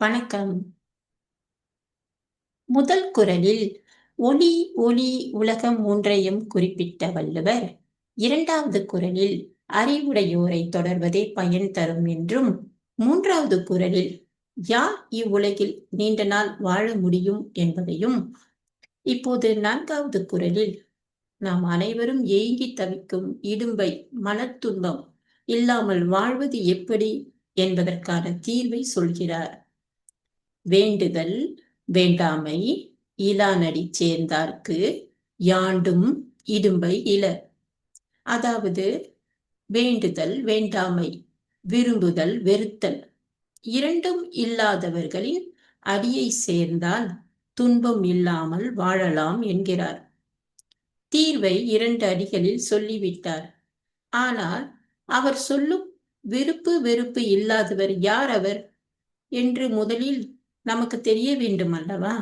வணக்கம். முதல் குரலில் ஒளி ஒளி உலகம் மூன்றையும் குறிப்பிட்ட வள்ளுவர். இரண்டாவது குரலில் அறிவுடையோரை தொடர்வதே பயன் தரும் என்றும் மூன்றாவது குரலில் யார் இவ்வுலகில் நீண்ட நாள் வாழ முடியும் என்பதையும் இப்போது நான்காவது குரலில் நாம் அனைவரும் ஏங்கி தவிக்கும் இடும்பை மனத்துன்பம் இல்லாமல் வாழ்வது எப்படி என்பதற்கான தீர்வை சொல்கிறார். வேண்டுதல் வேண்டாமை இலானடி சேர்ந்தார்க்கு யாண்டும் இடும்பை இல அதாவது வேண்டுதல் வேண்டாமை விரும்புதல் வெறுத்தல். இரண்டும் இல்லாதவர்களின் அடியை சேர்ந்தால் துன்பம் இல்லாமல் வாழலாம் என்கிறார். தீர்வை இரண்டு அடிகளில் சொல்லிவிட்டார். ஆனால் அவர் சொல்லும் விருப்பு வெறுப்பு இல்லாதவர் யார் அவர்? என்று முதலில் நமக்கு தெரிய வேண்டும் அல்லவா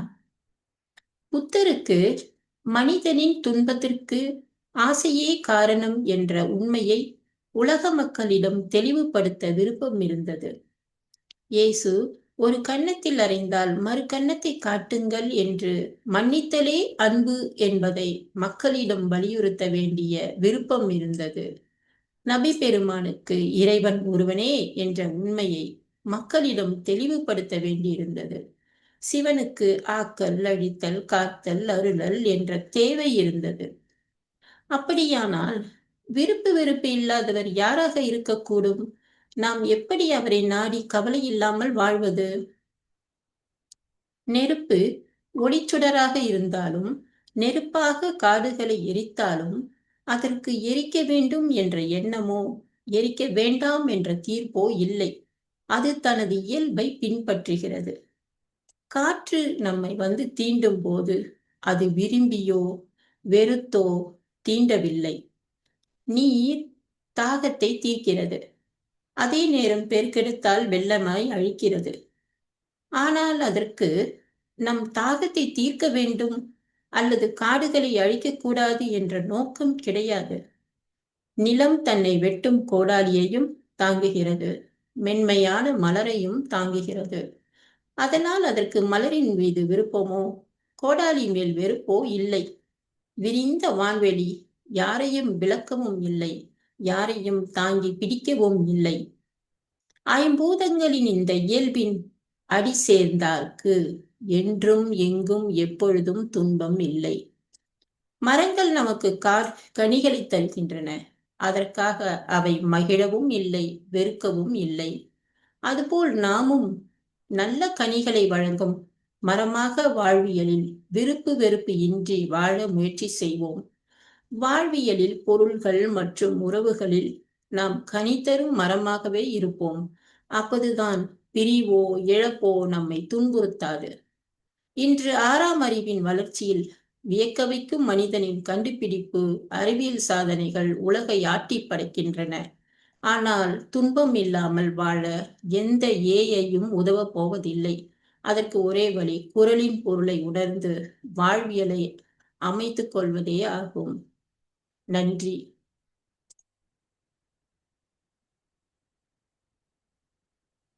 புத்தருக்கு மனிதனின் துன்பத்திற்கு ஆசையே காரணம் என்ற உண்மையை உலக மக்களிடம் தெளிவுபடுத்த விருப்பம் இருந்தது. இயேசு ஒரு கன்னத்தில் அறைந்தால் மறு கன்னத்தை காட்டுங்கள் என்று மன்னித்தலே அன்பு என்பதை மக்களிடம் வலியுறுத்த வேண்டிய விருப்பம் இருந்தது. நபி பெருமானுக்கு இறைவன் ஒருவனே என்ற உண்மையை மக்களிடம் தெளிவுபடுத்த வேண்டியிருந்தது. சிவனுக்கு ஆக்கல் அழித்தல் காத்தல் அருளல் என்ற தேவை இருந்தது. அப்படியானால் விருப்பு வெறுப்பு இல்லாதவர் யாராக இருக்கக்கூடும்? நாம் எப்படி அவரை நாடி கவலை இல்லாமல் வாழ்வது? நெருப்பு ஒளிச்சுடராக இருந்தாலும் நெருப்பாக காடுகளை எரித்தாலும் அதற்கு எரிக்க வேண்டும் என்ற எண்ணமோ எரிக்க வேண்டாம் என்ற தீர்ப்போ இல்லை. அது தனது இயல்பை பின்பற்றுகிறது. காற்று நம்மை வந்து தீண்டும் போது அது விரும்பியோ வெறுத்தோ தீண்டவில்லை. நீர் தாகத்தை தீர்க்கிறது. அதே நேரம் பெருக்கெடுத்தால் வெள்ளமாய் அழிக்கிறது. ஆனால் அதற்கு நம் தாகத்தை தீர்க்க வேண்டும் அல்லது காடுகளை அழிக்கக்கூடாது என்ற நோக்கம் கிடையாது. நிலம் தன்னை வெட்டும் கோடாலியையும் தாங்குகிறது. மென்மையான மலரையும் தாங்குகிறது. அதனால் அதற்கு மலரின் மீது விருப்பமோ கோடாலி மேல் வெறுப்போ இல்லை. விரிந்த வான்வெளி யாரையும் விளக்கவும் இல்லை. யாரையும் தாங்கி பிடிக்கவும் இல்லை. ஐம்பூதங்களின் இந்த இயல்பின் அடி சேர்ந்தார்க்கு என்றும் எங்கும் எப்பொழுதும் துன்பம் இல்லை. மரங்கள் நமக்கு கார் கனிகளை தருகின்றன. அதற்காக அவை மகிழவும் இல்லை வெறுக்கவும் இல்லை. அதுபோல் நாமும் நல்ல கனிகளை வழங்கும் மரமாக வாழ்வியலில் விருப்பு வெறுப்பு இன்றி வாழ முயற்சி செய்வோம். வாழ்வியலில் பொருள்கள் மற்றும் உறவுகளில் நாம் கனி தரும் மரமாகவே இருப்போம். அப்போதுதான் பிரிவோ இழப்போ நம்மை துன்புறுத்தாது. இன்று ஆறாம் அறிவின் வளர்ச்சியில் வியக்கவைக்கும் மனிதனின் கண்டுபிடிப்பு அறிவியல் சாதனைகள் உலகை ஆட்டி படைக்கின்றன. ஆனால் துன்பம் இல்லாமல் வாழ எந்த ஏயையும் உதவ போவதில்லை. அதற்கு ஒரே வழி குரலின் பொருளை உணர்ந்து வாழ்வியலை அமைத்துக் கொள்வதே ஆகும். நன்றி.